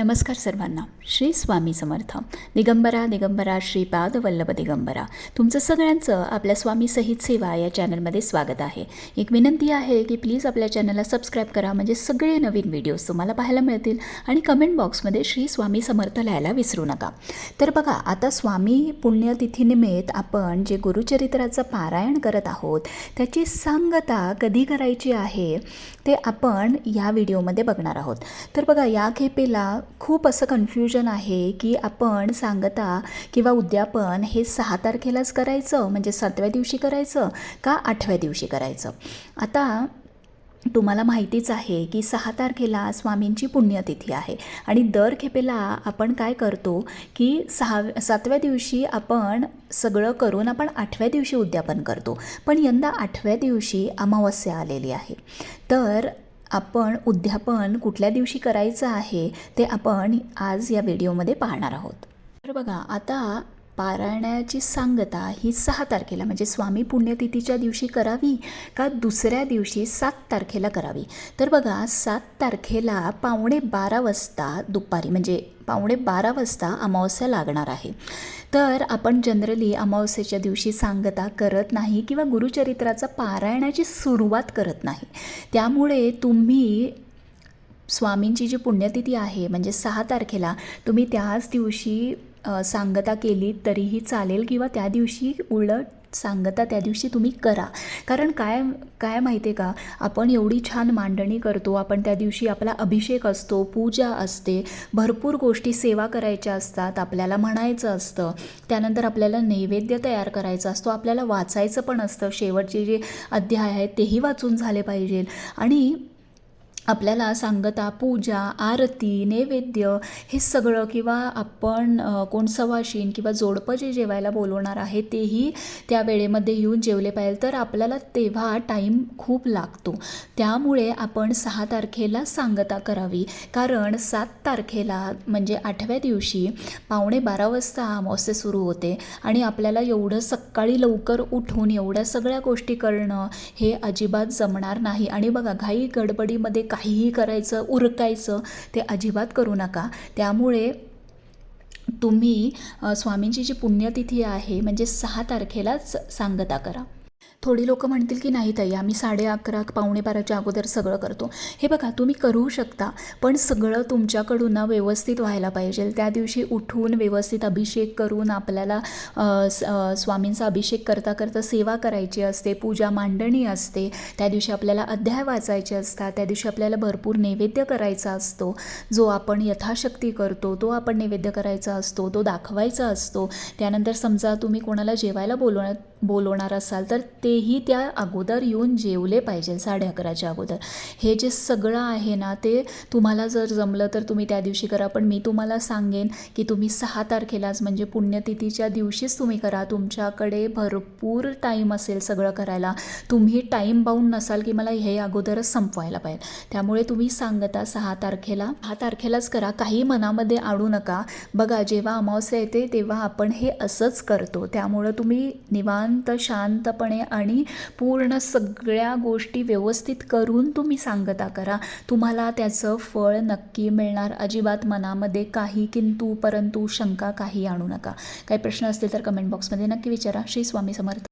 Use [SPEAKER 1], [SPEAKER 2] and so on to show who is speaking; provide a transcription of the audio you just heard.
[SPEAKER 1] नमस्कार सर्वांना. श्री स्वामी समर्थ. दिगंबरा दिगंबरा श्रीपाद वल्लभ दिगंबरा. तुमचं सगळ्यांचं आपल्या स्वामी सहित सेवा या चॅनलमध्ये स्वागत आहे. एक विनंती आहे की प्लीज आपल्या चॅनलला सबस्क्राईब करा म्हणजे सगळे नवीन व्हिडिओज तुम्हाला पाहायला मिळतील आणि कमेंट बॉक्समध्ये श्री स्वामी समर्थ लिहायला विसरू नका. तर बघा आता स्वामी पुण्यतिथीनिमित्त आपण जे गुरुचरित्राचं पारायण करत आहोत त्याची सांगता कधी करायची आहे ते आपण या व्हिडिओमध्ये बघणार आहोत. तर बघा या खेपेला खूप असं कन्फ्युजन आहे की आपण सांगता किंवा उद्यापन हे सहा तारखेलाच करायचं म्हणजे सातव्या दिवशी करायचं का आठव्या दिवशी करायचं? आता तुम्हाला माहितीच आहे की सहा तारखेला स्वामींची पुण्यतिथी आहे आणि दर खेपेला आपण काय करतो की सहा सातव्या दिवशी आपण सगळं करून आपण आठव्या दिवशी उद्यापन करतो. पण यंदा आठव्या दिवशी अमावस्या आलेली आहे. तर आपण उद्यापन कुठल्या दिवशी करायचं आहे ते आपण आज या व्हिडिओमध्ये पाहणार आहोत. तर बघा आता पारायणाची सांगता ही सहा तारखेला म्हणजे स्वामी पुण्यतिथीच्या दिवशी करावी का दुसऱ्या दिवशी सात तारखेला करावी? तर बघा सात तारखेला पावणे बारा वाजता दुपारी म्हणजे पावणे बारा वाजता अमावस्या लागणार आहे. तर आपण जनरली अमावस्येच्या दिवशी सांगता करत नाही किंवा गुरुचरित्राचा पारायणाची सुरुवात करत नाही. त्यामुळे तुम्ही स्वामींची जी पुण्यतिथी आहे म्हणजे सहा तारखेला तुम्ही त्याच दिवशी सांगता केली तरीही चालेल किंवा त्या दिवशी उलट सांगता त्या दिवशी तुम्ही करा. कारण काय काय माहिती आहे का? आपण एवढी छान मांडणी करतो आपण त्या दिवशी आपला अभिषेक असतो पूजा असते भरपूर गोष्टी सेवा करायच्या असतात आपल्याला म्हणायचं असतं त्यानंतर आपल्याला नैवेद्य तयार करायचा असतो आपल्याला वाचायचं पण असतं शेवटचे जे अध्याय आहेत तेही वाचून झाले पाहिजे आणि आपल्याला सांगता पूजा आरती नैवेद्य हे सगळं किंवा आपण कोण सवाशीण किंवा जोडपं जे जेवायला बोलवणार आहे तेही त्या वेळेमध्ये येऊन जेवले पाहिजे. तर आपल्याला तेव्हा टाईम खूप लागतो. त्यामुळे आपण सहा तारखेला सांगता करावी. कारण सात तारखेला म्हणजे आठव्या दिवशी पावणे बारा वाजता अमावस्या सुरू होते आणि आपल्याला एवढं सकाळी लवकर उठून एवढ्या सगळ्या गोष्टी करणं हे अजिबात जमणार नाही. आणि बघा घाई गडबडीमध्ये काहीही करायचं उरकायचं ते अजिबात करू नका. त्यामुळे तुम्ही स्वामींची जी पुण्यतिथी आहे म्हणजे सहा तारखेलाच सांगता करा. थोडी लोक म्हणतील की नाही ताई आम्ही साडे अकरा पावणे बाराच्या अगोदर सगळं करतो. हे बघा तुम्ही करू शकता पण सगळं तुमच्याकडून ना व्यवस्थित व्हायला पाहिजे. त्या दिवशी उठून व्यवस्थित अभिषेक करून आपल्याला स- स्वामींचा अभिषेक करता करता सेवा करायची असते पूजा मांडणी असते त्या दिवशी आपल्याला अध्याय वाचायचे असतात त्या दिवशी आपल्याला भरपूर नैवेद्य करायचा असतो. जो आपण यथाशक्ती करतो तो आपण नैवेद्य करायचा असतो तो दाखवायचा असतो. त्यानंतर समजा तुम्ही कोणाला जेवायला बोलवणार बोलवणार असाल तर तेही त्या अगोदर येऊन जेवले पाहिजे साडे अकराच्या अगोदर. हे जे सगळं आहे ना ते तुम्हाला जर जमलं तर तुम्ही त्या दिवशी करा पण मी तुम्हाला सांगेन की तुम्ही सहा तारखेलाच म्हणजे पुण्यतिथीच्या दिवशीच तुम्ही करा. तुमच्याकडे भरपूर टाईम असेल सगळं करायला. तुम्ही टाईम बाउंड नसाल की मला हे अगोदरच संपवायला पाहिजे. त्यामुळे तुम्ही सांगता सहा तारखेला. हा तारखेलाच करा. काही मनामध्ये आणू नका. बघा जेव्हा अमावस्या येते तेव्हा आपण हे असंच करतो. त्यामुळं तुम्ही निवांत शांतपणे आणि पूर्ण सगळ्या गोष्टी व्यवस्थित करून तुम्ही सांगता करा. तुम्हाला त्याचं फळ नक्की मिळणार. अजिबात मनामध्ये काही किंतू परंतु शंका काही आणू नका. काही प्रश्न असतील तर कमेंट बॉक्समध्ये नक्की विचारा. श्री स्वामी समर्थ.